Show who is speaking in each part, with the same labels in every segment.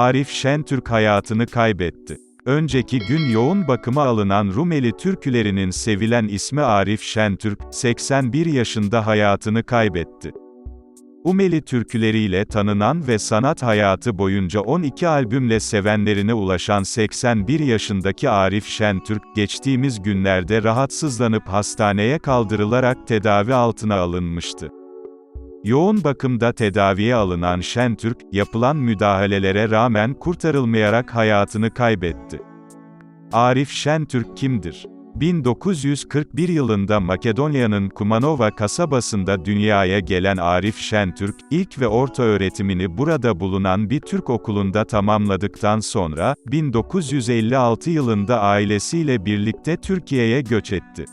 Speaker 1: Arif Şentürk hayatını kaybetti. Önceki gün yoğun bakıma alınan Rumeli türkülerinin sevilen ismi Arif Şentürk, 81 yaşında hayatını kaybetti. Rumeli türküleriyle tanınan ve sanat hayatı boyunca 12 albümle sevenlerine ulaşan 81 yaşındaki Arif Şentürk, geçtiğimiz günlerde rahatsızlanıp hastaneye kaldırılarak tedavi altına alınmıştı. Yoğun bakımda tedaviye alınan Şentürk, yapılan müdahalelere rağmen kurtarılmayarak hayatını kaybetti. Arif Şentürk kimdir? 1941 yılında Makedonya'nın Kumanova kasabasında dünyaya gelen Arif Şentürk, ilk ve orta öğretimini burada bulunan bir Türk okulunda tamamladıktan sonra, 1956 yılında ailesiyle birlikte Türkiye'ye göç etti.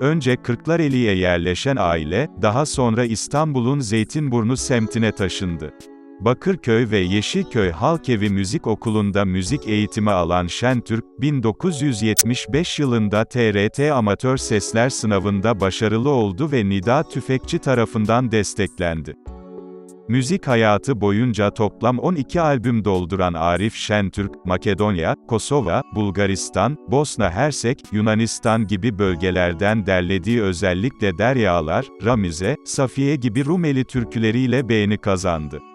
Speaker 1: Önce Kırklareli'ye yerleşen aile, daha sonra İstanbul'un Zeytinburnu semtine taşındı. Bakırköy ve Yeşilköy Halkevi Müzik Okulu'nda müzik eğitimi alan Şentürk, 1975 yılında TRT Amatör Sesler Sınavı'nda başarılı oldu ve Nida Tüfekçi tarafından desteklendi. Müzik hayatı boyunca toplam 12 albüm dolduran Arif Şentürk, Makedonya, Kosova, Bulgaristan, Bosna Hersek, Yunanistan gibi bölgelerden derlediği özellikle Deryalar, Ramize, Safiye gibi Rumeli türküleriyle beğeni kazandı.